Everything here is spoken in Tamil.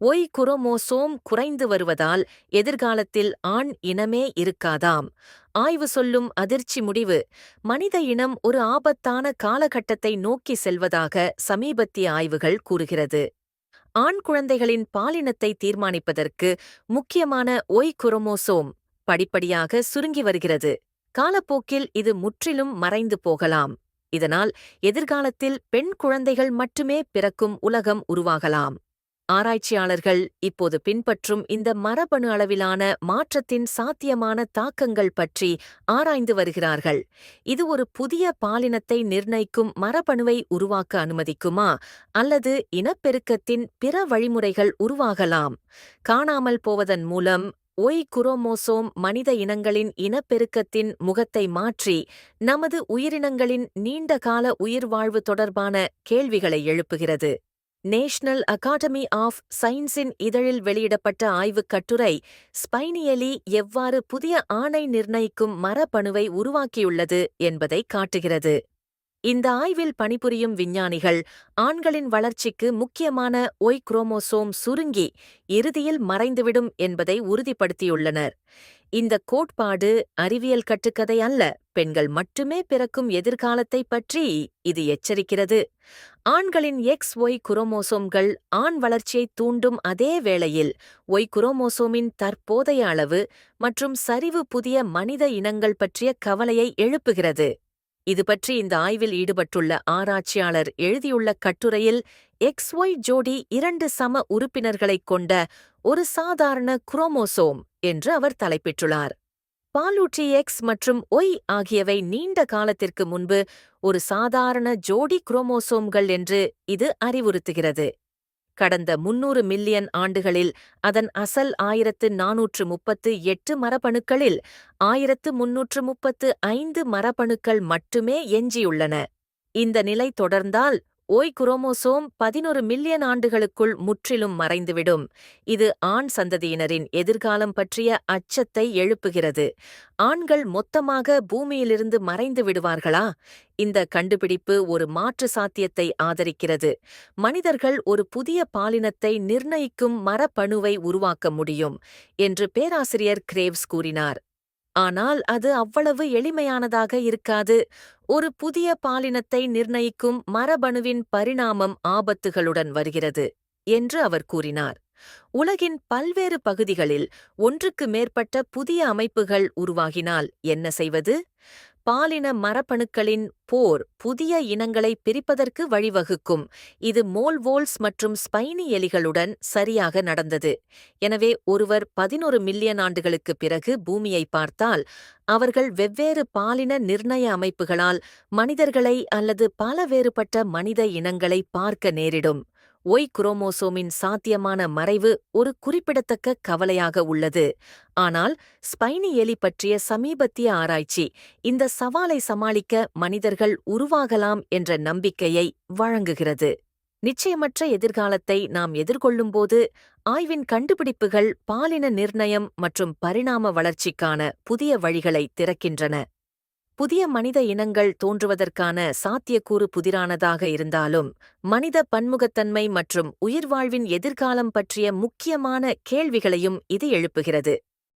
ஒய் குரோமோசோம் குறைந்து வருவதால் எதிர்காலத்தில் ஆண் இனமே இருக்காதாம். ஆய்வு சொல்லும் அதிர்ச்சி முடிவு. மனித இனம் ஒரு ஆபத்தான காலகட்டத்தை நோக்கி செல்வதாக சமீபத்திய ஆய்வுகள் கூறுகிறது. ஆண் குழந்தைகளின் பாலினத்தை தீர்மானிப்பதற்கு முக்கியமான ஒய் குரோமோசோம் படிப்படியாக சுருங்கி வருகிறது. காலப்போக்கில் இது முற்றிலும் மறைந்து போகலாம். இதனால் எதிர்காலத்தில் பெண் குழந்தைகள் மட்டுமே பிறக்கும் உலகம் உருவாகலாம். ஆராய்ச்சியாளர்கள் இப்போது பின்பற்றும் இந்த மரபணு அளவிலான மாற்றத்தின் சாத்தியமான தாக்கங்கள் பற்றி ஆராய்ந்து வருகிறார்கள். இது ஒரு புதிய பாலினத்தை நிர்ணயிக்கும் மரபணுவை உருவாக்க அனுமதிக்குமா? அல்லது இனப்பெருக்கத்தின் பிற வழிமுறைகள் உருவாகலாம்? காணாமல் போவதன் மூலம் ஒய் குரோமோசோம் மனித இனங்களின் இனப்பெருக்கத்தின் முகத்தை மாற்றி நமது உயிரினங்களின் நீண்டகால உயிர்வாழ்வு தொடர்பான கேள்விகளை எழுப்புகிறது. நேஷனல் அகாடமி ஆஃப் சயின்ஸின் இதழில் வெளியிடப்பட்ட ஆய்வுக் கட்டுரை ஸ்பைனியலி எவ்வாறு புதிய ஆணை நிர்ணயிக்கும் மரபணுவை உருவாக்கியுள்ளது என்பதை காட்டுகிறது. இந்த ஆய்வில் பணிபுரியும் விஞ்ஞானிகள் ஆண்களின் வளர்ச்சிக்கு முக்கியமான ஒய் குரோமோசோம் சுருங்கி இறுதியில் மறைந்துவிடும் என்பதை உறுதிப்படுத்தியுள்ளனர். இந்த கோட்பாடு அறிவியல் கட்டுக்கதை அல்ல. பெண்கள் மட்டுமே பிறக்கும் எதிர்காலத்தை பற்றி இது எச்சரிக்கிறது. ஆண்களின் எக்ஸ் ஒய் குரோமோசோம்கள் ஆண் வளர்ச்சியை தூண்டும் அதே வேளையில் ஒய் குரோமோசோமின் தற்போதைய அளவு மற்றும் சரிவு புதிய மனித இனங்கள் பற்றிய கவலையை எழுப்புகிறது. இது பற்றி இந்த ஆய்வில் ஈடுபட்டுள்ள ஆராய்ச்சியாளர் எழுதியுள்ள கட்டுரையில் எக்ஸ் ஒய் ஜோடி இரண்டு சம உறுப்பினர்களைக் கொண்ட ஒரு சாதாரண குரோமோசோம் என்று அவர் தலைப்பிட்டுள்ளார். பாலூட்டி எக்ஸ் மற்றும் ஒய் ஆகியவை நீண்ட காலத்திற்கு முன்பு ஒரு சாதாரண ஜோடி குரோமோசோம்கள் என்று இது அறிவுறுத்துகிறது. கடந்த முன்னூறு மில்லியன் ஆண்டுகளில் அதன் அசல் ஆயிரத்து நாநூற்று முப்பத்து எட்டு மரபணுக்களில் ஆயிரத்து முன்னூற்று முப்பத்து ஐந்து மரபணுக்கள் மட்டுமே எஞ்சியுள்ளன. இந்த நிலை தொடர்ந்தால் ஓய் குரோமோசோம் பதினொரு மில்லியன் ஆண்டுகளுக்குள் முற்றிலும் மறைந்துவிடும். இது ஆண் சந்ததியினரின் எதிர்காலம் பற்றிய அச்சத்தை எழுப்புகிறது. ஆண்கள் மொத்தமாக பூமியிலிருந்து மறைந்து விடுவார்களா? இந்த கண்டுபிடிப்பு ஒரு மாற்று சாத்தியத்தை ஆதரிக்கிறது. மனிதர்கள் ஒரு புதிய பாலினத்தை நிர்ணயிக்கும் மரப்பணுவை உருவாக்க முடியும் என்று பேராசிரியர் கிரேவ்ஸ் கூறினார். ஆனால் அது அவ்வளவு எளிமையானதாக இருக்காது. ஒரு புதிய பாலினத்தை நிர்ணயிக்கும் மரபணுவின் பரிணாமம் ஆபத்துகளுடன் வருகிறது என்று அவர் கூறினார். உலகின் பல்வேறு பகுதிகளில் ஒன்றுக்கு மேற்பட்ட புதிய அமைப்புகள் உருவாகினால் என்ன செய்வது? பாலின மரபணுக்களின் போர் புதிய இனங்களை பிரிப்பதற்கு வழிவகுக்கும். இது மோல்வோல்ஸ் மற்றும் ஸ்பைனி எலிகளுடன் சரியாக நடந்தது. எனவே ஒருவர் பதினொரு மில்லியன் ஆண்டுகளுக்கு பிறகு பூமியை பார்த்தால் அவர்கள் வெவ்வேறு பாலின நிர்ணய அமைப்புகளால் மனிதர்களை அல்லது பல வேறுபட்ட மனித இனங்களை பார்க்க நேரிடும். ஒய் குரோமோசோமின் சாத்தியமான மறைவு ஒரு குறிப்பிடத்தக்க கவலையாக உள்ளது. ஆனால் ஸ்பைனி எலி பற்றிய சமீபத்திய ஆராய்ச்சி இந்த சவாலை சமாளிக்க மனிதர்கள் உருவாகலாம் என்ற நம்பிக்கையை வழங்குகிறது. நிச்சயமற்ற எதிர்காலத்தை நாம் எதிர்கொள்ளும்போது ஆய்வின் கண்டுபிடிப்புகள் பாலின நிர்ணயம் மற்றும் பரிணாம வளர்ச்சிக்கான புதிய வழிகளை திறக்கின்றன. புதிய மனித இனங்கள் தோன்றுவதற்கான சாத்தியக்கூறு புதிரானதாக இருந்தாலும் மனித பன்முகத்தன்மை மற்றும் உயிர்வாழ்வின் எதிர்காலம் பற்றிய முக்கியமான கேள்விகளையும் இது எழுப்புகிறது.